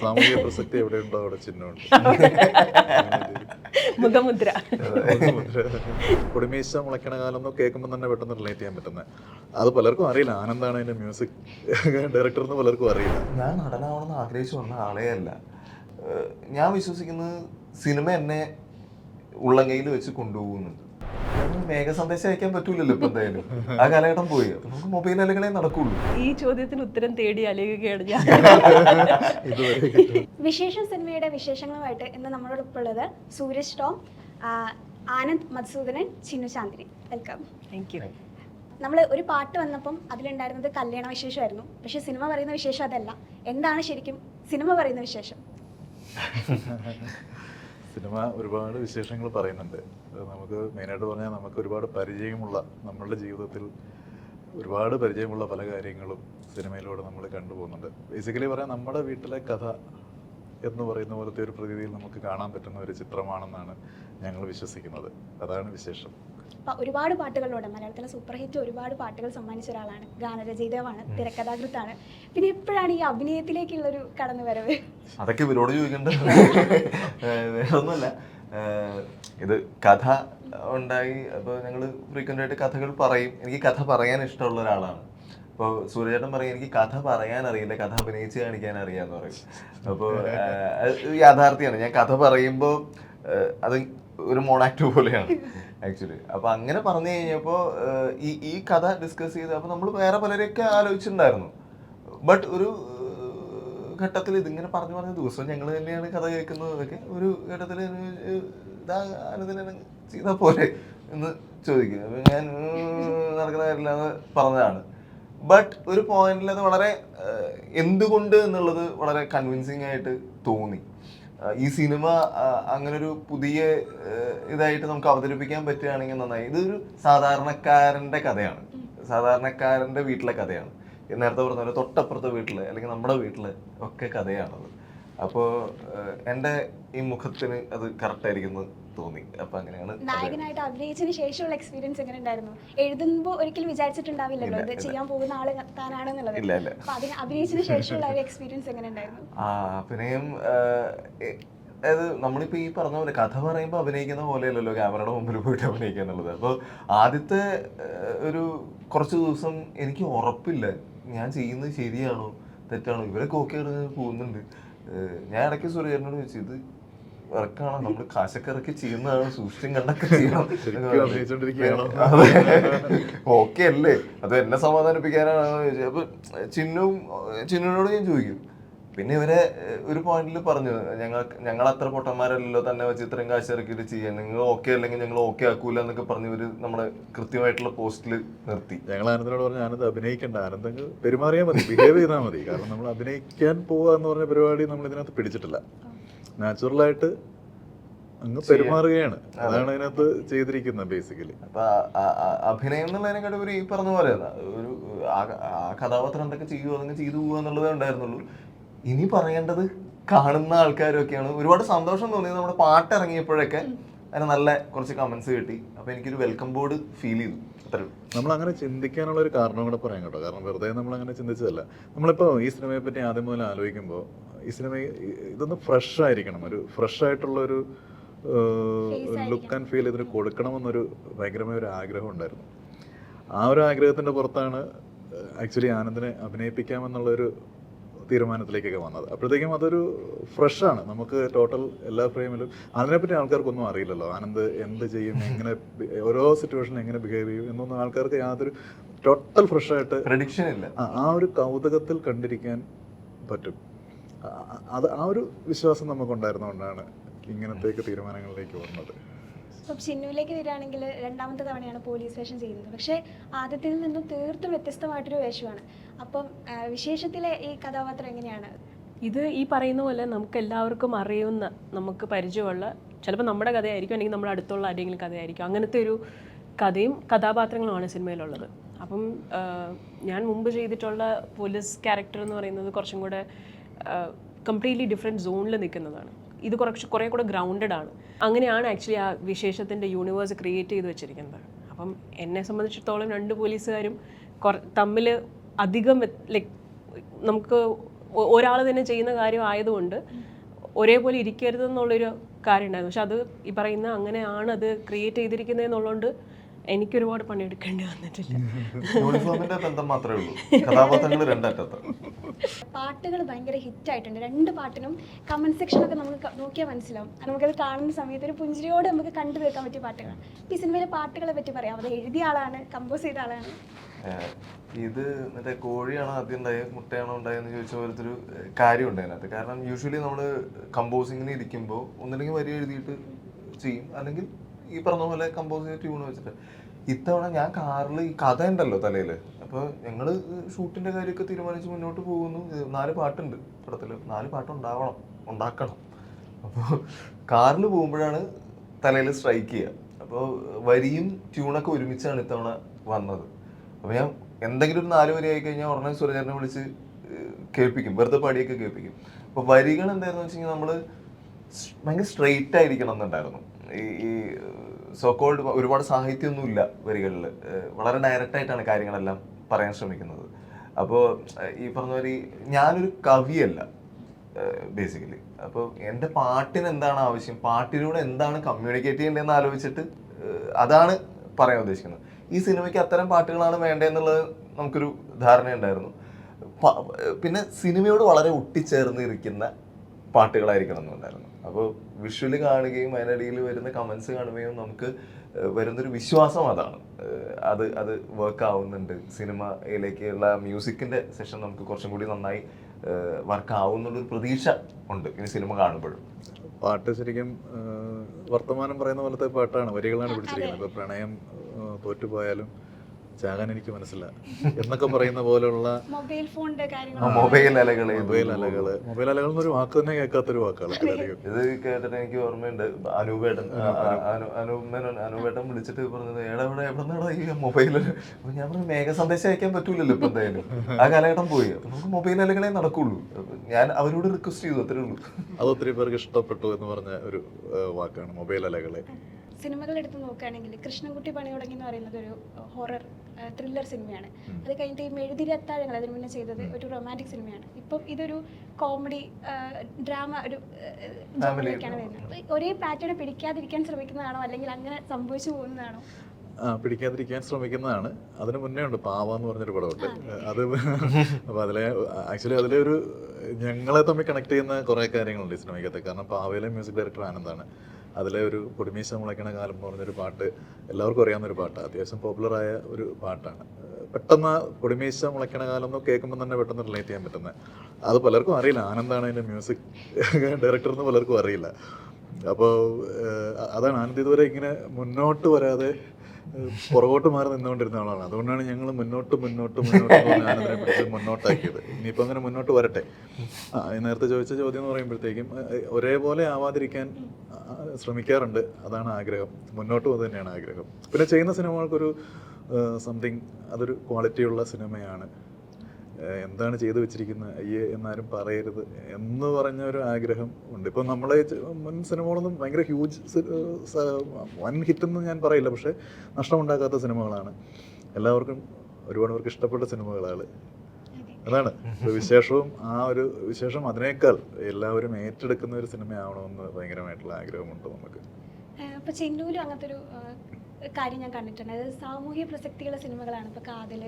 സാമൂഹിക പ്രസക്തി എവിടെ ഉണ്ടോ അവിടെ ചിഹ്നമുണ്ട്. മുഖമുദ്ര. കുടിമീശ മുളയ്ക്കണ കാലം എന്ന് കേൾക്കുമ്പോൾ തന്നെ പെട്ടെന്ന് റിലേറ്റ് ചെയ്യാൻ പറ്റുന്നത് അത് പലർക്കും അറിയില്ല. ആനന്ദാണ് അതിന്റെ മ്യൂസിക് ഡയറക്ടർ എന്ന് പലർക്കും അറിയില്ല. ഞാൻ നടനാവണമെന്ന് ആഗ്രഹിച്ചു വന്ന ആളേ അല്ല. ഞാൻ വിശ്വസിക്കുന്നത് സിനിമ എന്നെ ഉള്ളങ്കയിൽ വെച്ച് കൊണ്ടുപോകുന്നുണ്ട്. മേഘ സന്ദേശം അയക്കാൻ പറ്റൂലല്ലോ ഇപ്പൊ എന്തായാലും. ആ കാലഘട്ടം പോയി. നമുക്ക് മൊബൈൽ അലകളെ നടക്കുള്ളൂ. ഈ ചോദ്യത്തിന് ഉത്തരം തേടി അലയുകയാണ് ഞാൻ. വിശേഷം സിനിമയുടെ വിശേഷങ്ങളുമായിട്ട് ഇന്ന് നമ്മളോടൊപ്പം ഉള്ളത് Sooraj Tom Anand Madhusoodanan Chinnu Chandini welcome thank you നമ്മൾ ഒരു പാട്ട് വന്നപ്പം അതിലുണ്ടായിരുന്നത് കല്യാണ വിശേഷമായിരുന്നു. പക്ഷെ സിനിമ പറയുന്ന വിശേഷം അതല്ല. എന്താണ് ശരിക്കും സിനിമ പറയുന്ന വിശേഷം? സിനിമ ഒരുപാട് വിശേഷങ്ങൾ പറയുന്നുണ്ട്. നമുക്ക് മെയിനായിട്ട് പറഞ്ഞാൽ നമുക്ക് ഒരുപാട് പരിചയമുള്ള നമ്മളുടെ ജീവിതത്തിൽ ഒരുപാട് പരിചയമുള്ള പല കാര്യങ്ങളും സിനിമയിലൂടെ നമ്മൾ കണ്ടുപോകുന്നുണ്ട് ബേസിക്കലി പറയാൻ നമ്മുടെ വീട്ടിലെ കഥ എന്ന് പറയുന്ന പോലത്തെ ഒരു പ്രകൃതിയിൽ നമുക്ക് കാണാൻ പറ്റുന്ന ഒരു ചിത്രമാണെന്നാണ് ഞങ്ങൾ വിശ്വസിക്കുന്നത്. അതാണ് വിശേഷം. അപ്പം ഒരുപാട് പാട്ടുകളിലൂടെ മലയാളത്തിലെ സൂപ്പർ ഹിറ്റ് ഒരുപാട് പാട്ടുകൾ സമ്മാനിച്ച ഒരാളാണ്. ഗാനരചയിതാവാണ് തിരക്കഥാകൃത്താണ്. പിന്നെ എപ്പോഴാണ് ഈ അഭിനയത്തിലേക്കുള്ളൊരു കടന്നു വരവ് അതൊക്കെ ഇവരോട് ചോദിക്കണ്ട. ഒന്നുമല്ല ഇത് കഥ ഉണ്ടായി അപ്പോൾ ഞങ്ങൾ ഫ്രീക്വന്റ് ആയിട്ട് കഥകൾ പറയും. എനിക്ക് കഥ പറയാൻ ഇഷ്ടമുള്ള ഒരാളാണ്. അപ്പോൾ സൂര്യചേട്ടൻ പറയും എനിക്ക് കഥ പറയാൻ അറിയില്ല. കഥ അഭിനയിച്ച് കാണിക്കാൻ അറിയാന്ന് പറയും. അപ്പോൾ യാഥാർത്ഥ്യമാണ് ഞാൻ കഥ പറയുമ്പോൾ അത് ഒരു മോണാക്ട് പോലെയാണ് ആക്ച്വലി അപ്പൊ അങ്ങനെ പറഞ്ഞു കഴിഞ്ഞപ്പോ ഈ ഈ കഥ ഡിസ്കസ് ചെയ്ത് അപ്പൊ നമ്മൾ വേറെ പലരെയൊക്കെ ആലോചിച്ചിട്ടുണ്ടായിരുന്നു. ബട്ട് ഒരു ഘട്ടത്തിൽ ഇതിങ്ങനെ പറഞ്ഞു പറഞ്ഞ ദിവസം ഞങ്ങൾ തന്നെയാണ് കഥ കേൾക്കുന്നത്. അതൊക്കെ ഒരു ഘട്ടത്തിൽ ഇതാ ചെയ്താൽ പോലെ എന്ന് ചോദിക്കും. ഞാൻ നടക്കുന്ന നടക്കുന്ന കാര്യമില്ലാന്ന് പറഞ്ഞതാണ്. ബട്ട് ഒരു പോയിന്റിൽ അത് വളരെ എന്തുകൊണ്ട് എന്നുള്ളത് വളരെ കൺവിൻസിങ് ആയിട്ട് തോന്നി. ഈ സിനിമ അങ്ങനെ ഒരു പുതിയ ഇതായിട്ട് നമുക്ക് അവതരിപ്പിക്കാൻ പറ്റുകയാണെങ്കിൽ നന്നായി. ഇതൊരു സാധാരണക്കാരന്റെ കഥയാണ്. സാധാരണക്കാരന്റെ വീട്ടിലെ കഥയാണ്. നേരത്തെ പറഞ്ഞ പോലെ തൊട്ടപ്പുറത്തെ വീട്ടിൽ അല്ലെങ്കിൽ നമ്മുടെ വീട്ടിൽ ഒക്കെ കഥയാണത്. അപ്പോൾ എന്റെ ഈ മുഖത്തിന് അത് കറക്റ്റ് ആയിരിക്കുന്നു തോന്നി. അപ്പൊ അങ്ങനെയാണ്. നായകനായിട്ട് അഭിനയിച്ചതിന് ശേഷമുള്ള എക്സ്പീരിയൻസ് എങ്ങനെ ഉണ്ടായിരുന്നു എഴുതുമ്പോൾ ഒരിക്കലും വിചാരിച്ചിട്ടുണ്ടാവില്ലല്ലോ? ഇത് ചെയ്യാൻ പോകുന്ന ആൾ താനാണെന്നുള്ളത്. ഇല്ല, ഇല്ല. അപ്പൊ അതിന് അഭിനയിച്ചതിന് ശേഷമുള്ള ഒരു എക്സ്പീരിയൻസ് എങ്ങനെ ഉണ്ടായിരുന്നു ആ അഭിനയം അതായത് നമ്മളിപ്പോൾ ഈ പറഞ്ഞ പോലെ കഥ പറയുമ്പോൾ അഭിനയിക്കുന്ന പോലെയല്ലല്ലോ ക്യാമറയുടെ മുമ്പിൽ പോയിട്ട് അഭിനയിക്കുക എന്നുള്ളത് അപ്പോൾ ആദ്യത്തെ ഒരു കുറച്ച് ദിവസം എനിക്ക് ഉറപ്പില്ല. ഞാൻ ചെയ്യുന്നത് ശരിയാണോ? തെറ്റാണോ? ഇവരൊക്കെ ഓക്കെ പോകുന്നുണ്ട്. ഞാൻ ഇടയ്ക്ക് സുരേന്ദ്രനോട് ചോദിച്ചു ഇത് ഇറക്കാണോ നമ്മൾ കാശൊക്കെ ഇറക്കി ചെയ്യുന്നതാണ് സൂക്ഷിച്ചും കണ്ടൊക്കെ ചെയ്യണം? ഓക്കെ അല്ലേ? അത് എന്നെ സമാധാനിപ്പിക്കാനാണോ ചോദിച്ചത്. അപ്പൊ ചിന്നും ചിന്നുനോട് ഞാൻ ചോദിക്കും പിന്നെ ഇവരെ ഒരു പോയിന്റിൽ പറഞ്ഞു. ഞങ്ങൾ ഞങ്ങൾ അത്ര പൊട്ടന്മാരല്ലല്ലോ തന്നെ വെച്ച് ഇത്രയും കാശ് ഇറക്കിയിട്ട് ചെയ്യാൻ നിങ്ങൾ ഓക്കെ അല്ലെങ്കിൽ ഞങ്ങൾ ഓക്കെ ആക്കൂല എന്നൊക്കെ പറഞ്ഞ് ഇവർ നമ്മളെ കൃത്യമായിട്ടുള്ള പോസ്റ്റിൽ നിർത്തി. ഞങ്ങൾ ആനന്ദനോട് പറഞ്ഞു ആനന്ദ് അഭിനയിക്കേണ്ട. ആനന്ദ് അങ്ങ് പെരുമാറിയാൽ മതി. ബിഹേവ് ചെയ്താൽ മതി. കാരണം നമ്മൾ അഭിനയിക്കാൻ പോവുക എന്ന് പറഞ്ഞ പരിപാടി നമ്മൾ ഇതിനകത്ത് പിടിച്ചിട്ടില്ല. നാച്ചുറലായിട്ട് അങ്ങ് പെരുമാറുകയാണ്. അതാണ് അതിനകത്ത് ചെയ്തിരിക്കുന്നത് ബേസിക്കലി അപ്പൊ അഭിനയം എന്നുള്ളതിനെക്കാട്ട് ഒരു ഈ പറഞ്ഞ പോലെ ഒരു ആ- ആ കഥാപാത്രം എന്തൊക്കെ ചെയ്യുമോ അതൊക്കെ ചെയ്തു പോകുക എന്നുള്ളതേ ഉണ്ടായിരുന്നുള്ളൂ. ഇനി പറയേണ്ടത് കാണുന്ന ആൾക്കാരൊക്കെയാണ്. ഒരുപാട് സന്തോഷം തോന്നിയത് നമ്മുടെ പാട്ട് ഇറങ്ങിയപ്പോഴൊക്കെ അതിന് നല്ല കുറച്ച് കമന്റ്സ് കിട്ടി. അപ്പൊ എനിക്കൊരു വെൽക്കം ബോർഡ് ഫീൽ ചെയ്തു. നമ്മൾ അങ്ങനെ ചിന്തിക്കാനുള്ള ഒരു കാരണം കൂടെ പറയാം കേട്ടോ. കാരണം വെറുതെ നമ്മൾ അങ്ങനെ ചിന്തിച്ചതല്ല. നമ്മളിപ്പോൾ ഈ സിനിമയെ പറ്റി ആദ്യം മുതൽ ആലോചിക്കുമ്പോൾ ഈ സിനിമ ഇതൊന്ന് ഫ്രഷ് ആയിരിക്കണം. ഒരു ഫ്രഷ് ആയിട്ടുള്ള ഒരു ലുക്ക് ആൻഡ് ഫീൽ ഇതിന് കൊടുക്കണമെന്നൊരു ഭയങ്കരമായ ഒരു ആഗ്രഹം ഉണ്ടായിരുന്നു. ആ ഒരു ആഗ്രഹത്തിന്റെ പുറത്താണ് ആക്ച്വലി ആനന്ദിനെ അഭിനയിപ്പിക്കാമെന്നുള്ളൊരു തീരുമാനത്തിലേക്കൊക്കെ വന്നത്. അപ്പോഴത്തേക്കും അതൊരു ഫ്രഷാണ് നമുക്ക് ടോട്ടൽ എല്ലാ ഫ്രെയിമിലും അതിനെപ്പറ്റി ആൾക്കാർക്കൊന്നും അറിയില്ലല്ലോ. ആനന്ദ് എന്ത് ചെയ്യും എങ്ങനെ ഓരോ സിറ്റുവേഷൻ എങ്ങനെ ബിഹേവ് ചെയ്യും എന്നൊന്നും ആൾക്കാർക്ക് യാതൊരു ടോട്ടൽ ഫ്രഷായിട്ട് പ്രഡിക്ഷൻ ഇല്ല. ആ ഒരു കൗതുകത്തിൽ കണ്ടിരിക്കാൻ പറ്റും. അത് ആ ഒരു വിശ്വാസം നമുക്കുണ്ടായിരുന്നുകൊണ്ടാണ് ഇങ്ങനത്തേക്ക് തീരുമാനങ്ങളിലേക്ക് വന്നത്. അപ്പം ചിന്നുവിലേക്ക് വരികയാണെങ്കിൽ രണ്ടാമത്തെ തവണയാണ് പോലീസ് വേഷം ചെയ്യുന്നത്. പക്ഷേ ആദ്യത്തിൽ നിന്നും തീർത്തും വ്യത്യസ്തമായിട്ടൊരു വേഷമാണ്. അപ്പം വിശേഷത്തിലെ ഈ കഥാപാത്രം എങ്ങനെയാണ്? ഇത് ഈ പറയുന്ന പോലെ നമുക്ക് എല്ലാവർക്കും അറിയുന്ന നമുക്ക് പരിചയമുള്ള ചിലപ്പോൾ നമ്മുടെ കഥയായിരിക്കും അല്ലെങ്കിൽ നമ്മുടെ അടുത്തുള്ള ആരെങ്കിലും കഥയായിരിക്കും. അങ്ങനത്തെ ഒരു കഥയും കഥാപാത്രങ്ങളുമാണ് സിനിമയിലുള്ളത്. അപ്പം ഞാൻ മുമ്പ് ചെയ്തിട്ടുള്ള പോലീസ് ക്യാരക്ടർ എന്ന് പറയുന്നത് കുറച്ചും കൂടെ കംപ്ലീറ്റ്ലി ഡിഫറെന്റ് സോണിൽ നിൽക്കുന്നതാണ്. ഇത് കുറച്ച് കുറേ കൂടെ ഗ്രൗണ്ടഡ് ആണ്. അങ്ങനെയാണ് ആക്ച്വലി ആ വിശേഷത്തിന്റെ യൂണിവേഴ്സ് ക്രിയേറ്റ് ചെയ്ത് വെച്ചിരിക്കുന്നത്. അപ്പം എന്നെ സംബന്ധിച്ചിടത്തോളം രണ്ട് പോലീസുകാരും തമ്മിൽ അധികം ലൈക്ക് നമുക്ക് ഒരാൾ തന്നെ ചെയ്യുന്ന കാര്യം ആയതുകൊണ്ട് ഒരേപോലെ ഇരിക്കരുതെന്നുള്ളൊരു കാര്യം ഉണ്ടായിരുന്നു. പക്ഷെ അത് ഈ പറയുന്ന അങ്ങനെയാണ് അത് ക്രിയേറ്റ് ചെയ്തിരിക്കുന്നതെന്നുള്ളതുകൊണ്ട് എനിക്കൊരുപാട് പണിയെടുക്കേണ്ടി വന്നിട്ടില്ല. യൂണിഫോമിന്റെ ബന്ധം മാത്രമേ ഉള്ളൂ. കഥാപാത്രങ്ങൾ രണ്ടറ്റത്ത്. പാട്ടുകൾ ഭയങ്കര ഹിറ്റ് ആയിട്ടുണ്ട് രണ്ട് പാട്ടിനും കമന്റ് സെക്ഷനൊക്കെ നമുക്ക് നോക്കിയാൽ മനസ്സിലാവും. അത് നമുക്കത് കാണുന്ന സമയത്ത് ഒരു പുഞ്ചിരിയോട് നമുക്ക് കണ്ടു തീർക്കാൻ പറ്റിയ പാട്ടുകളാണ്. ഈ സിനിമയിലെ പാട്ടുകളെ പറ്റി പറയാം. അത് എഴുതിയ ആളാണ് കമ്പോസ് ചെയ്ത ആളാണ്. ഇത് മറ്റേ കോഴിയാണോ ആദ്യം ഉണ്ടായത് മുട്ടയാണോ ഉണ്ടായെന്ന് ചോദിച്ച പോലത്തെ ഒരു കാര്യം അതിനകത്ത്. കാരണം യൂഷ്വലി നമ്മൾ കമ്പോസിങ്ങിന് ഇരിക്കുമ്പോൾ ഒന്നില്ലെങ്കിൽ വരി എഴുതിയിട്ട് ചെയ്യും. അല്ലെങ്കിൽ ഈ പറഞ്ഞ പോലെ കമ്പോസ് ചെയ്ത ട്യൂൺ വെച്ചിട്ട്. ഇത്തവണ ഞാൻ കാറിൽ ഈ കഥ ഉണ്ടല്ലോ തലയിൽ അപ്പോൾ ഞങ്ങൾ ഷൂട്ടിന്റെ കാര്യമൊക്കെ തീരുമാനിച്ച് മുന്നോട്ട് പോകുന്നു. നാല് പാട്ടുണ്ട് പടത്തിൽ നാല് പാട്ട് ഉണ്ടാവണം ഉണ്ടാക്കണം. അപ്പോൾ കാറിൽ പോകുമ്പോഴാണ് തലയിൽ സ്ട്രൈക്ക് ചെയ്യുക അപ്പോൾ വരിയും ട്യൂണൊക്കെ ഒരുമിച്ചാണ് ഇത്തവണ വന്നത്. അപ്പോൾ ഞാൻ എന്തെങ്കിലും ഒരു നാല് വരി ആയി കഴിഞ്ഞാൽ ഉടനെ സുരചേട്ടനെ വിളിച്ച് കേൾപ്പിക്കും. വെറുതെ പാടിയൊക്കെ കേൾപ്പിക്കും. അപ്പോൾ വരികൾ എന്തായിരുന്നു വെച്ച് കഴിഞ്ഞാൽ നമ്മൾ ഭയങ്കര സ്ട്രെയിറ്റ് ആയിരിക്കണം എന്നുണ്ടായിരുന്നു. ഈ സോക്കോൾഡ് ഒരുപാട് സാഹിത്യമൊന്നുമില്ല വരികളിൽ വളരെ ഡയറക്റ്റായിട്ടാണ് കാര്യങ്ങളെല്ലാം പറയാൻ ശ്രമിക്കുന്നത്. അപ്പോൾ ഈ പറഞ്ഞ പോലെ ഞാനൊരു കവിയല്ല ബേസിക്കലി അപ്പോൾ എന്റെ പാട്ടിന് എന്താണ് ആവശ്യം? പാട്ടിലൂടെ എന്താണ് കമ്മ്യൂണിക്കേറ്റ് ചെയ്യേണ്ടതെന്ന് ആലോചിച്ചിട്ട് അതാണ് പറയാൻ ഉദ്ദേശിക്കുന്നത്. ഈ സിനിമയ്ക്ക് അത്തരം പാട്ടുകളാണ് വേണ്ടതെന്നുള്ളത് നമുക്കൊരു ധാരണയുണ്ടായിരുന്നു. പിന്നെ സിനിമയോട് വളരെ ഒട്ടിച്ചേർന്ന് ഇരിക്കുന്ന പാട്ടുകളായിരിക്കണം എന്നുണ്ടായിരുന്നു അപ്പോൾ വിഷ്വൽ കാണുകയും അതിനിടയിൽ വരുന്ന കമൻസ് കാണുകയും നമുക്ക് വരുന്നൊരു വിശ്വാസം അതാണ്. അത് അത് വർക്ക് ആവുന്നുണ്ട്. സിനിമയിലേക്കുള്ള മ്യൂസിക്കിന്റെ സെഷൻ നമുക്ക് കുറച്ചും കൂടി നന്നായി വർക്ക് ആവുന്നുള്ളൊരു പ്രതീക്ഷ ഉണ്ട് ഇനി സിനിമ കാണുമ്പോഴും. പാട്ട് ശരിക്കും വർത്തമാനം പറയുന്ന പോലത്തെ പാട്ടാണ് വരികളാണ് പിടിച്ചിരിക്കുന്നത്. പ്രണയം തോറ്റുപോയാലും ചാകാൻ എനിക്ക് മനസ്സില്ല എന്നൊക്കെ പറയുന്ന പോലുള്ള മൊബൈൽ ഫോണിന്റെ മൊബൈൽ അലകൾ മൊബൈൽ അലകൾ. മൊബൈൽ അലകൾ എന്നൊരു വാക്ക് തന്നെ കേൾക്കാത്തൊരു വാക്കാണ് ഇത് കേട്ടിട്ട് എനിക്ക് ഓർമ്മയുണ്ട്. അനൂപേട്ടൻ അനുപേട്ടൻ അനൂപേട്ടൻ വിളിച്ചിട്ട് പറഞ്ഞത് എടവിടെ ഇവിടെ എവിടെ നിന്നാണ് ഈ മൊബൈൽ ഞാൻ പറഞ്ഞു മേഘ സന്ദേശം അയക്കാൻ പറ്റൂലല്ലോ ഇപ്പൊ എന്തായാലും. ആ കാലഘട്ടം പോയി. നമുക്ക് മൊബൈൽ അലകളെ നടക്കുള്ളൂ. ഞാൻ അവരോട് റിക്വസ്റ്റ് ചെയ്തു അത്രേ ഉള്ളൂ. അത് ഒത്തിരി പേർക്ക് ഇഷ്ടപ്പെട്ടു എന്ന് പറഞ്ഞ ഒരു വാക്കാണ് മൊബൈൽ അലകളെ. സിനിമകൾ എടുത്ത് നോക്കുകയാണെങ്കിൽ കൃഷ്ണൻകുട്ടി പണി തുടങ്ങി എന്ന് പറയുന്നത് ഒരു ഹൊറർ ത്രില്ലർ സിനിമയാണ്. അത് കഴിഞ്ഞിട്ട് ഈ മെഴുതിരി അത്താഴങ്ങൾ അതിന് മുന്നേ ചെയ്തത് ഒരു റൊമാന്റിക് സിനിമയാണ്. ഇപ്പം ഇതൊരു കോമഡി ഡ്രാമ ഒരു ജോണിലേക്കാണ് വരുന്നത്. ഒരേ പാറ്റേൺ പിടിക്കാതിരിക്കാൻ ശ്രമിക്കുന്നതാണോ അല്ലെങ്കിൽ അങ്ങനെ സംഭവിച്ചു പോകുന്നതാണോ? പിടിക്കാതിരിക്കാൻ ശ്രമിക്കുന്നതാണ്. അതിന് മുന്നേ ഉണ്ട് പാവ എന്ന് പറഞ്ഞൊരു പടമുണ്ട്. അത്. അപ്പോൾ അതിലെ ആക്ച്വലി അതിലെ ഒരു ഞങ്ങളെ തമ്മിൽ കണക്ട് ചെയ്യുന്ന കുറേ കാര്യങ്ങളുണ്ട് ഈ സിനിമയ്ക്കകത്ത്. കാരണം പാവയിലെ മ്യൂസിക് ഡയറക്ടർ ആനന്ദാണ് അതിലെ ഒരു പൊടിമീശ മുളയ്ക്കണ കാലം എന്ന് പറഞ്ഞൊരു പാട്ട് എല്ലാവർക്കും അറിയാവുന്ന ഒരു പാട്ടാണ് അത്യാവശ്യം പോപ്പുലറായ ഒരു പാട്ടാണ്. പെട്ടെന്ന് പൊടിമീശ മുളയ്ക്കണ കാലം എന്ന് കേൾക്കുമ്പോൾ തന്നെ പെട്ടെന്ന് റിലേറ്റ് ചെയ്യാൻ പറ്റുന്നത് അത് പലർക്കും അറിയില്ല. ആനന്ദാണ് അതിന്റെ മ്യൂസിക് ഡയറക്ടർ എന്ന് പലർക്കും അറിയില്ല. അപ്പോൾ അതാണ് ആനന്ദ് ഇതുവരെ ഇങ്ങനെ മുന്നോട്ട് വരാതെ പുറകോട്ട് മാറി നിന്നുകൊണ്ടിരുന്ന ആളാണ്. അതുകൊണ്ടാണ് ഞങ്ങൾ മുന്നോട്ട് മുന്നോട്ട് മുന്നോട്ട് മുന്നോട്ടാക്കിയത്. ഇനിയിപ്പോൾ അങ്ങനെ മുന്നോട്ട് വരട്ടെ. നേരത്തെ ചോദിച്ച ചോദ്യം എന്ന് പറയുമ്പോഴത്തേക്കും ഒരേപോലെ ആവാതിരിക്കാൻ ശ്രമിക്കാറുണ്ട്. അതാണ് ആഗ്രഹം. മുന്നോട്ട് പോകുന്നത് തന്നെയാണ് ആഗ്രഹം. പിന്നെ ചെയ്യുന്ന സിനിമകൾക്കൊരു സംതിങ് അതൊരു ക്വാളിറ്റിയുള്ള സിനിമയാണ്. എന്താണ് ചെയ്തു വെച്ചിരിക്കുന്നത് അയ്യേ എന്നാരും പറയരുത് എന്ന് പറഞ്ഞ ഒരു ആഗ്രഹം ഉണ്ട്. ഇപ്പം നമ്മളെ മുൻ സിനിമകളൊന്നും ഭയങ്കര ഹ്യൂജ് വൻ ഹിറ്റെന്ന് ഞാൻ പറയില്ല. പക്ഷേ നഷ്ടമുണ്ടാക്കാത്ത സിനിമകളാണ്. എല്ലാവർക്കും ഒരുപാട് പേർക്ക് ഇഷ്ടപ്പെട്ട സിനിമകളാണ്. അതാണ്. വിശേഷവും ആ ഒരു വിശേഷം അതിനേക്കാൾ എല്ലാവരും ഏറ്റെടുക്കുന്ന ഒരു സിനിമയാവണമെന്ന് ഭയങ്കരമായിട്ടുള്ള ആഗ്രഹമുണ്ട് നമുക്ക്. അപ്പോൾ ചെന്നൂരും അങ്ങനത്തെ ഒരു കാര്യം ഞാൻ കണ്ടിട്ടുണ്ട്. അതായത് സാമൂഹ്യ പ്രസക്തിയുള്ള സിനിമകളാണ് ഇപ്പോൾ കാതൽ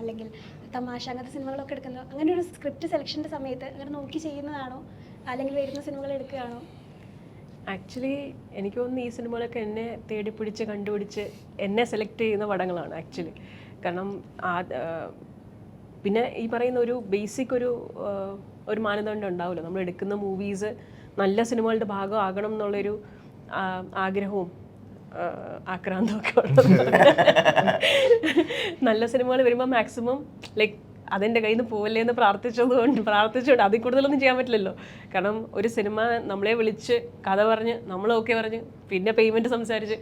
അല്ലെങ്കിൽ തമാശ അങ്ങനത്തെ സിനിമകളൊക്കെ എടുക്കുന്നത്. അങ്ങനെ ഒരു സ്ക്രിപ്റ്റ് സെലക്ഷന്റെ സമയത്ത് അങ്ങനെ നോക്കി ചെയ്യുന്നതാണോ? അല്ലെങ്കിൽ വരുന്ന സിനിമകൾ എടുക്കുകയാണോ? ആക്ച്വലി എനിക്ക് തോന്നുന്നു ഈ സിനിമകളൊക്കെ എന്നെ തേടി പിടിച്ച് കണ്ടുപിടിച്ച് എന്നെ സെലക്ട് ചെയ്യുന്ന പടങ്ങളാണ് ആക്ച്വലി കാരണം ആ പിന്നെ ഈ പറയുന്ന ഒരു ബേസിക് ഒരു ഒരു മാനദണ്ഡം ഉണ്ടാവില്ല നമ്മൾ എടുക്കുന്ന മൂവീസ് നല്ല സിനിമകളുടെ ഭാഗമാകണം എന്നുള്ളൊരു ആഗ്രഹവും ആക്രാന്തമൊക്കെ ഉള്ളത്. നല്ല സിനിമകൾ വരുമ്പോൾ മാക്സിമം ലൈക്ക് അതെന്റെ കയ്യിൽ നിന്ന് പോവല്ലേ എന്ന് പ്രാർത്ഥിച്ചതുകൊണ്ട് പ്രാർത്ഥിച്ചുകൊണ്ട് അതിൽ കൂടുതലൊന്നും ചെയ്യാൻ പറ്റില്ലല്ലോ. കാരണം ഒരു സിനിമ നമ്മളെ വിളിച്ച് കഥ പറഞ്ഞ് നമ്മൾ ഓക്കെ പറഞ്ഞ് പിന്നെ പേയ്മെന്റ് സംസാരിച്ച്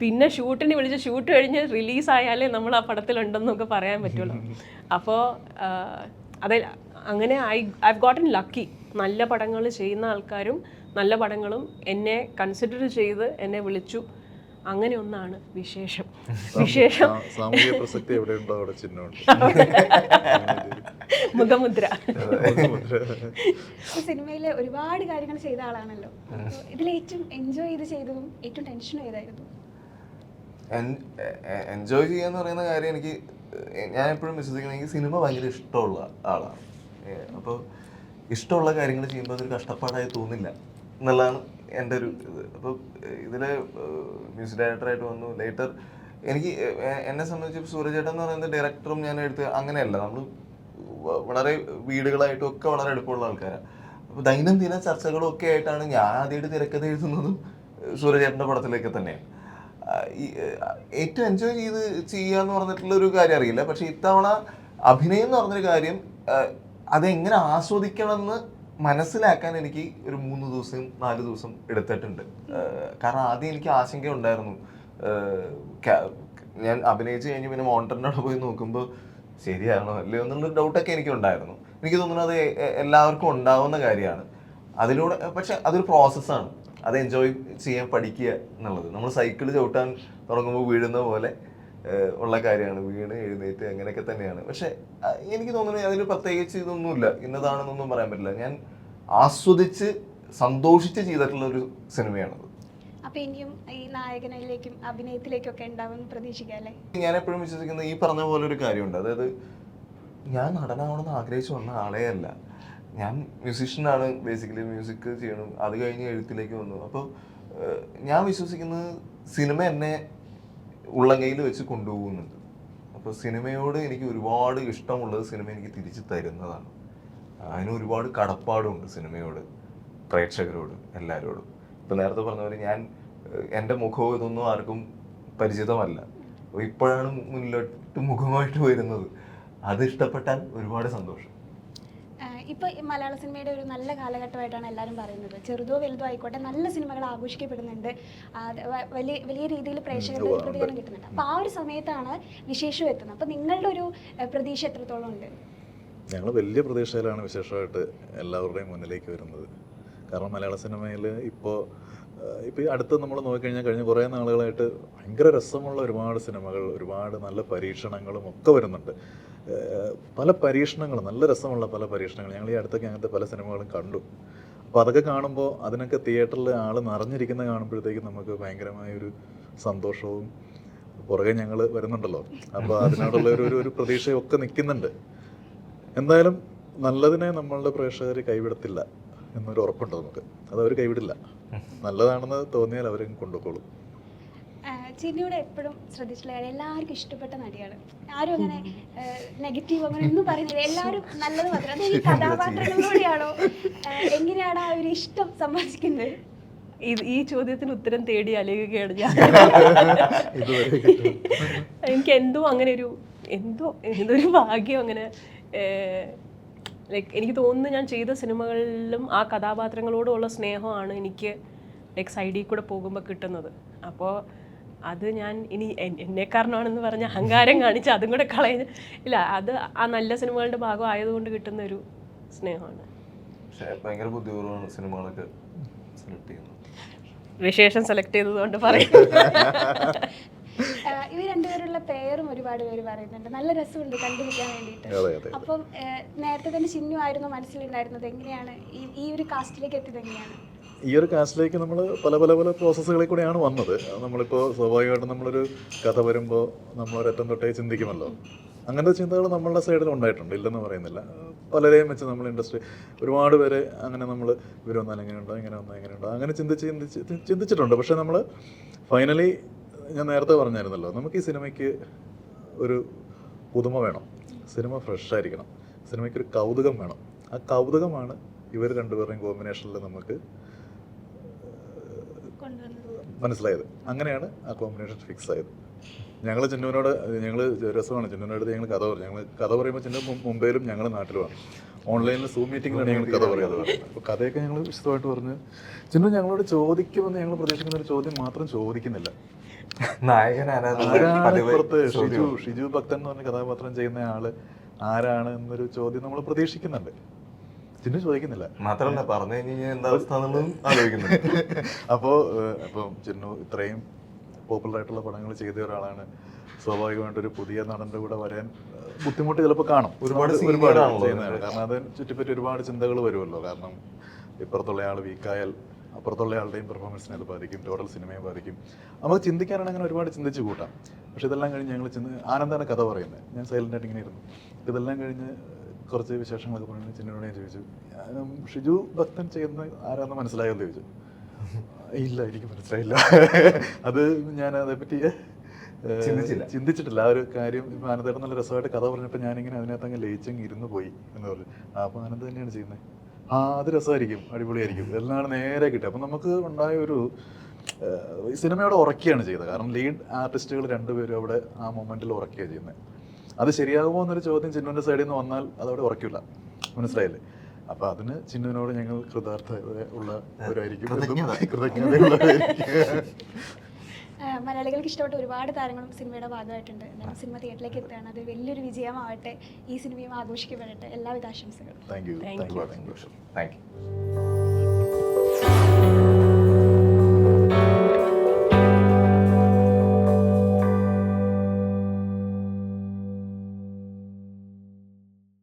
പിന്നെ ഷൂട്ടിന് വിളിച്ച് ഷൂട്ട് കഴിഞ്ഞ് റിലീസായാലേ നമ്മൾ ആ പടത്തിലുണ്ടെന്നൊക്കെ പറയാൻ പറ്റുള്ളൂ. അപ്പോൾ അതെ അങ്ങനെ ഐ ഐ ഗോട്ടൻ ലക്കി നല്ല പടങ്ങൾ ചെയ്യുന്ന ആൾക്കാരും നല്ല പടങ്ങളും എന്നെ കൺസിഡർ ചെയ്ത് എന്നെ വിളിച്ചു. അങ്ങനെ ഒന്നാണ് വിശേഷം. വിശേഷം. സാമൂഹ്യ സാമൂഹിക പ്രസക്തി എവിടെയുണ്ടോ അവിടെ ചിഹ്നമുണ്ട്. മുഖമുദ്ര. സിനിമയിലെ ഒരുപാട് കാര്യങ്ങൾ ചെയ്ത ആളാണല്ലോ. ഇതിൽ ഏറ്റവും എൻജോയ് ചെയ്ത് ചെയ്തതും ഏറ്റവും ടെൻഷൻ ചെയ്തായിരുന്നു എൻജോയ് ചെയ്യാന്ന് പറയുന്ന കാര്യം എനിക്ക് ഞാൻ എപ്പോഴും വിശ്വസിക്കുന്നത് എനിക്ക് സിനിമ ഭയങ്കര ഇഷ്ടമുള്ള ആളാണ്. അപ്പോൾ ഇഷ്ടമുള്ള കാര്യങ്ങൾ ചെയ്യുമ്പോൾ അതൊരു കഷ്ടപ്പാടായി തോന്നില്ല. എന്നുള്ളതാണ് എന്റെ ഒരു ഇത് അപ്പോൾ ഇതിൽ മ്യൂസിക് ഡയറക്ടറായിട്ട് വന്നു. ലേറ്റർ എനിക്ക് എന്നെ സംബന്ധിച്ച് സൂര്യചേട്ടൻ എന്ന് പറയുന്നത് ഡയറക്ടറും ഞാൻ എടുത്ത് അങ്ങനെയല്ല. നമ്മൾ വളരെ വീടുകളായിട്ടും ഒക്കെ വളരെ അടുപ്പമുള്ള ആൾക്കാരാണ് അപ്പോൾ ദൈനംദിന ചർച്ചകളും ഒക്കെ ആയിട്ടാണ് ഞാൻ ആദ്യമായിട്ട് തിരക്കഥ എഴുതുന്നതും സൂര്യചേട്ടന്റെ പടത്തിലേക്ക് തന്നെയാണ്. ഏറ്റവും എൻജോയ് ചെയ്ത് ചെയ്യുക എന്ന് പറഞ്ഞിട്ടുള്ള ഒരു കാര്യം അറിയില്ല. പക്ഷേ ഇത്തവണ അഭിനയം എന്ന് പറഞ്ഞൊരു കാര്യം അതെങ്ങനെ ആസ്വദിക്കണം എന്ന് മനസ്സിലാക്കാൻ എനിക്ക് ഒരു മൂന്ന് ദിവസം നാല് ദിവസം എടുത്തിട്ടുണ്ട്. കാരണം ആദ്യം എനിക്ക് ആശങ്ക ഉണ്ടായിരുന്നു. ഞാൻ അഭിനയിച്ച് കഴിഞ്ഞ് പിന്നെ മോണിറ്ററിന്റെ പോയി നോക്കുമ്പോൾ ശരിയാണോ അല്ലയോ എന്നുള്ള ഡൗട്ടൊക്കെ എനിക്ക് ഉണ്ടായിരുന്നു. എനിക്ക് തോന്നുന്നു അത് എല്ലാവർക്കും ഉണ്ടാവുന്ന കാര്യമാണ്. അതിലൂടെ പക്ഷെ അതൊരു പ്രോസസ്സാണ് അത് എൻജോയ് ചെയ്യാൻ പഠിക്കുക എന്നുള്ളത്. നമ്മൾ സൈക്കിൾ ചവിട്ടാൻ തുടങ്ങുമ്പോൾ വീഴുന്ന പോലെ ഉള്ള കാര്യമാണ്. വീണ് എഴുന്നേറ്റ് അങ്ങനെയൊക്കെ തന്നെയാണ്. പക്ഷെ എനിക്ക് തോന്നുന്നത് അതിന് പ്രത്യേകിച്ച് ഇതൊന്നുമില്ല. ഇന്നതാണെന്നൊന്നും പറയാൻ പറ്റില്ല. ഞാൻ ആസ്വദിച്ച് സന്തോഷിച്ച് ചെയ്തിട്ടുള്ള ഒരു സിനിമയാണത്. അപ്പൊ ഇനിയും ഈ നായകനിലേക്കും അഭിനയത്തിലേക്കും ഒക്കെ ഉണ്ടാവുമെന്ന് പ്രതീക്ഷിക്കാം ഞാൻ എപ്പോഴും വിശ്വസിക്കുന്ന ഈ പറഞ്ഞ പോലെ ഒരു കാര്യമുണ്ട്. അതായത് ഞാൻ നടനാവണമെന്ന് ആഗ്രഹിച്ചു വന്ന ആളേ അല്ല. ഞാൻ മ്യൂസിഷ്യനാണ് ബേസിക്കലി മ്യൂസിക് ചെയ്യണം. അത് കഴിഞ്ഞ് എഴുത്തിലേക്ക് വന്നു. അപ്പോൾ ഞാൻ വിശ്വസിക്കുന്നത് സിനിമ എന്നെ ഉള്ളങ്കയിൽ വെച്ച് കൊണ്ടുപോകുന്നുണ്ട്. അപ്പോൾ സിനിമയോട് എനിക്ക് ഒരുപാട് ഇഷ്ടമുള്ളത് സിനിമ എനിക്ക് തിരിച്ചു തരുന്നതാണ്. അതിന് ഒരുപാട് കടപ്പാടുണ്ട് സിനിമയോട് പ്രേക്ഷകരോട് എല്ലാവരോടും. ഇപ്പം നേരത്തെ പറഞ്ഞ പോലെ ഞാൻ എന്റെ മുഖവും ഇതൊന്നും ആർക്കും പരിചിതമല്ല. ഇപ്പോഴാണ് മുന്നിലോട്ട് മുഖമായിട്ട് വരുന്നത്. അത് ഇഷ്ടപ്പെട്ടാൽ ഒരുപാട് സന്തോഷം. ഇപ്പൊ ഈ മലയാള സിനിമയുടെ ഒരു നല്ല കാലഘട്ടമായിട്ടാണ് എല്ലാവരും പറയുന്നത്. ചെറുതോ വലുതോ ആയിക്കോട്ടെ നല്ല സിനിമകൾ ആഘോഷിക്കപ്പെടുന്നുണ്ട്. വലിയ വലിയ രീതിയിൽ പ്രേക്ഷകരുടെ പ്രതികരണം കിട്ടുന്നുണ്ട്. അപ്പൊ ആ ഒരു സമയത്താണ് വിശേഷം എത്തുന്നത്. അപ്പൊ നിങ്ങളുടെ ഒരു പ്രതീക്ഷ എത്രത്തോളം ഉണ്ട്? ഞങ്ങൾ വലിയ പ്രതീക്ഷയിലാണ് വിശേഷമായിട്ട് എല്ലാവരുടെയും മുന്നിലേക്ക് വരുന്നത്. കാരണം മലയാള സിനിമയിൽ ഇപ്പോൾ ഇപ്പോൾ ഈ അടുത്ത് നമ്മൾ നോക്കിക്കഴിഞ്ഞാൽ കഴിഞ്ഞ കുറേ നാളുകളായിട്ട് ഭയങ്കര രസമുള്ള ഒരുപാട് സിനിമകൾ ഒരുപാട് നല്ല പരീക്ഷണങ്ങളും ഒക്കെ വരുന്നുണ്ട്. പല പരീക്ഷണങ്ങളും നല്ല രസമുള്ള പല പരീക്ഷണങ്ങൾ. ഞങ്ങൾ ഈ അടുത്തൊക്കെ അങ്ങനത്തെ പല സിനിമകളും കണ്ടു. അപ്പോൾ അതൊക്കെ കാണുമ്പോൾ അതിനൊക്കെ തിയേറ്ററിൽ ആൾ നിറഞ്ഞിരിക്കുന്ന കാണുമ്പോഴത്തേക്കും നമുക്ക് ഭയങ്കരമായൊരു സന്തോഷവും പുറകെ ഞങ്ങൾ വരുന്നുണ്ടല്ലോ. അപ്പോൾ അതിനോടുള്ള ഒരു ഒരു- പ്രതീക്ഷയൊക്കെ നിൽക്കുന്നുണ്ട്. എന്തായാലും നല്ലതിനെ നമ്മളുടെ പ്രേക്ഷകർ കൈവിടത്തില്ല എന്നൊരു ഉറപ്പുണ്ട് നമുക്ക്. അത് അവർ കൈവിടില്ല. നല്ലതാണെന്ന് തോന്നിയാൽ അവരും കൊണ്ടുപോകുള്ളൂ ആഹ് ചിന്നിയുടെ എപ്പോഴും ശ്രദ്ധിച്ചിട്ടുള്ള കാര്യം എല്ലാവർക്കും ഇഷ്ടപ്പെട്ട നടിയാണ്. ആരും അങ്ങനെ നെഗറ്റീവ് അങ്ങനെ ഒന്നും പറയുന്നില്ല. എല്ലാവരും നല്ലത് മാത്രം. അത് ഈ കഥാപാത്രങ്ങളിലൂടെയാണോ എങ്ങനെയാണ് ആ ഒരു ഇഷ്ടം സമ്പാദിക്കുന്നത് ഇത് ഈ ചോദ്യത്തിന് ഉത്തരം തേടി അലയുകയാണ് ഞാൻ. എനിക്ക് എന്തോ അങ്ങനെ ഒരു എന്തോ എന്തൊരു ഒരു ഭാഗ്യം അങ്ങനെ ലൈക്ക് എനിക്ക് തോന്നുന്നു ഞാൻ ചെയ്ത സിനിമകളിലും ആ കഥാപാത്രങ്ങളോടുള്ള സ്നേഹമാണ് എനിക്ക് ലൈക്ക് സൈഡിൽ കൂടെ പോകുമ്പോൾ കിട്ടുന്നത്. അപ്പോൾ അത് ഞാൻ ഇനി എന്നെ കാരണമാണെന്ന് പറഞ്ഞ അഹങ്കാരം കാണിച്ച് അതും കൂടെ കളയുന്ന ഇല്ല അത് ആ നല്ല സിനിമകളുടെ ഭാഗം ആയതുകൊണ്ട് കിട്ടുന്ന ഒരു സ്നേഹമാണ് ഭയങ്കര ബുദ്ധിപൂർവമാണ് സിനിമകളൊക്കെ സെലക്ട് ചെയ്യുന്നത്. വിശേഷം സെലക്ട് ചെയ്തതുകൊണ്ട് പറയും. ഇവർ രണ്ടുപേരുള്ള പേരും ഒരുപാട് പേര് പറയുന്നുണ്ട്. നല്ല രസമുണ്ട് കണ്ടുപിടിക്കാൻ വേണ്ടിയിട്ട്. അപ്പം നേരത്തെ തന്നെ ചിഹ്നമായിരുന്നു മനസ്സിലുണ്ടായിരുന്നത്. എങ്ങനെയാണ് ഈ ഈ ഒരു കാസ്റ്റിലേക്ക് എത്തിയത് എങ്ങനെയാണ്? ഈ ഒരു കാസ്റ്റിലേക്ക് നമ്മൾ പല പല പല പ്രോസസ്സുകളിൽ കൂടെയാണ് വന്നത്. നമ്മളിപ്പോൾ സ്വാഭാവികമായിട്ടും നമ്മളൊരു കഥ വരുമ്പോൾ നമ്മൾ ഒരറ്റം തൊട്ടേ ചിന്തിക്കുമല്ലോ. അങ്ങനത്തെ ചിന്തകൾ നമ്മളുടെ സൈഡിൽ ഉണ്ടായിട്ടുണ്ട്. ഇല്ലെന്ന് പറയുന്നില്ല. പലരെയും വെച്ച് നമ്മൾ ഇൻഡസ്ട്രി ഒരുപാട് പേരെ അങ്ങനെ നമ്മൾ ഇവർ വന്നാൽ എങ്ങനെയുണ്ടോ ഇങ്ങനെ വന്നാൽ എങ്ങനെയുണ്ടോ അങ്ങനെ ചിന്തിച്ച് ചിന്തിച്ച് ചിന്തിച്ചിട്ടുണ്ട്. പക്ഷേ നമ്മൾ ഫൈനലി ഞാൻ നേരത്തെ പറഞ്ഞായിരുന്നല്ലോ നമുക്ക് ഈ സിനിമയ്ക്ക് ഒരു പുതുമ വേണം. സിനിമ ഫ്രഷ് ആയിരിക്കണം. സിനിമയ്ക്ക് ഒരു കൗതുകം വേണം. ആ കൗതുകമാണ് ഇവർ രണ്ടുപേരുടെയും കോമ്പിനേഷനിൽ നമുക്ക് മനസ്സിലായത്. അങ്ങനെയാണ് ആ കോമ്പിനേഷൻ ഫിക്സ് ആയത്. ഞങ്ങൾ ചിന്നുവിനോട് ഞങ്ങൾ രസമാണ്. ചെന്നുവിനോട് ഞങ്ങൾ കഥ പറയും. ഞങ്ങൾ കഥ പറയുമ്പോൾ ചിന്നു മുംബൈയിലും ഞങ്ങൾ നാട്ടിലുമാണ്. ഓൺലൈനിൽ സൂം മീറ്റിങ്ങിലാണ് ഞങ്ങൾ കഥ പറയുന്നത്. അപ്പോൾ കഥയൊക്കെ ഞങ്ങൾ വിശദമായിട്ട് പറഞ്ഞ് ചിന്നു ഞങ്ങളോട് ചോദിക്കുമെന്ന് ഞങ്ങൾ പ്രതീക്ഷിക്കുന്ന ഒരു ചോദ്യം മാത്രം ചോദിക്കുന്നില്ല. ആരാണ് ഷിജു ഷിജു ഭക്തൻ എന്ന് പറഞ്ഞ കഥാപാത്രം ചെയ്യുന്ന ആൾ ആരാണ് എന്നൊരു ചോദ്യം നമ്മൾ പ്രതീക്ഷിക്കുന്നുണ്ട്. ചിന്നു ചോദിക്കുന്നില്ല. മാത്രമല്ല പറഞ്ഞു കഴിഞ്ഞ് കഴിഞ്ഞാൽ എന്താ അവസ്ഥ എന്നുള്ളതും ആലോചിക്കുന്നുണ്ട്. അപ്പോൾ അപ്പം ചിന്നു ഇത്രയും പോപ്പുലർ ആയിട്ടുള്ള പടങ്ങൾ ചെയ്ത ഒരാളാണ്. സ്വാഭാവികമായിട്ട് ഒരു പുതിയ നടന്റെ കൂടെ വരാൻ ബുദ്ധിമുട്ട് ചിലപ്പോൾ കാണും. ഒരുപാട് ഒരുപാട് ചെയ്യുന്നതാണ്. കാരണം അത് ചുറ്റിപ്പറ്റി ഒരുപാട് ചിന്തകൾ വരുമല്ലോ. കാരണം ഇപ്പുറത്തുള്ള ആൾ വീക്കായാൽ അപ്പുറത്തുള്ള ആളുടെയും പെർഫോമൻസിനെ അത് ബാധിക്കും ടോട്ടൽ സിനിമയെ ബാധിക്കും. നമുക്ക് ചിന്തിക്കാനാണ് അങ്ങനെ ഒരുപാട് ചിന്തിച്ച് കൂട്ടാം. പക്ഷെ ഇതെല്ലാം കഴിഞ്ഞ് ഞങ്ങൾ ചിന്ത ആനന്ദാണ് കഥ പറയുന്നത്. ഞാൻ സൈലന്റ് ആയിട്ട് ഇങ്ങനെ ഇരുന്നു. ഇതെല്ലാം കഴിഞ്ഞ് കുറച്ച് വിശേഷങ്ങളൊക്കെ പറഞ്ഞു ചിന്നോട് ഞാൻ ചോദിച്ചു ഞാനും ഷിജു ഭക്തൻ ചെയ്യുന്ന ആരാന്ന് മനസ്സിലായോ എന്ന് ചോദിച്ചു. ഇല്ല എനിക്ക് മനസ്സിലായില്ല. അത് ഞാൻ അതേപ്പറ്റി പറ്റി ചിന്തിച്ചില്ല. ചിന്തിച്ചിട്ടില്ല. ആ ഒരു കാര്യം ഇപ്പം ആനന്ദേട്ടൻ നല്ല രസമായിട്ട് കഥ പറഞ്ഞപ്പോൾ ഞാനിങ്ങനെ അതിനകത്ത് അങ്ങ് ലയിച്ചങ്ങ് ഇരുന്ന് പോയി എന്ന് പറഞ്ഞു. അപ്പോൾ ആനന്ദ് തന്നെയാണ് ചെയ്യുന്നത് ആ അത് രസമായിരിക്കും. അടിപൊളിയായിരിക്കും. എല്ലാം നേരെ കിട്ടും അപ്പം നമുക്ക് ഉണ്ടായ ഒരു സിനിമയോട് ഉറക്കുകയാണ് ചെയ്തത് കാരണം ലീഡ് ആർട്ടിസ്റ്റുകൾ രണ്ടുപേരും അവിടെ ആ മൊമെന്റിൽ ഉറക്കുകയാണ് ചെയ്യുന്നത് അത് ശരിയാകുമോ എന്നൊരു ചോദ്യം ചിന്നുവിന്റെ സൈഡിൽ നിന്ന് വന്നാൽ അതവിടെ ഉറക്കില്ല. മനസ്സിലായില്ലേ? അപ്പൊ അതിന് ചിന്നുവിനോട് ഞങ്ങൾ കൃതാർത്ഥ ഉള്ള മലയാളികൾക്ക് ഇഷ്ടപ്പെട്ട ഒരുപാട് താരങ്ങളും സിനിമയുടെ ഭാഗമായിട്ടുണ്ട്. എന്തായാലും സിനിമ തിയേറ്ററിലേക്ക് എത്തുകയാണ്. അത് വലിയൊരു വിജയമാവട്ടെ. ഈ സിനിമയും ആഘോഷിക്കപ്പെടട്ടെ. എല്ലാവിധ ആശംസകളും. Thank you thank you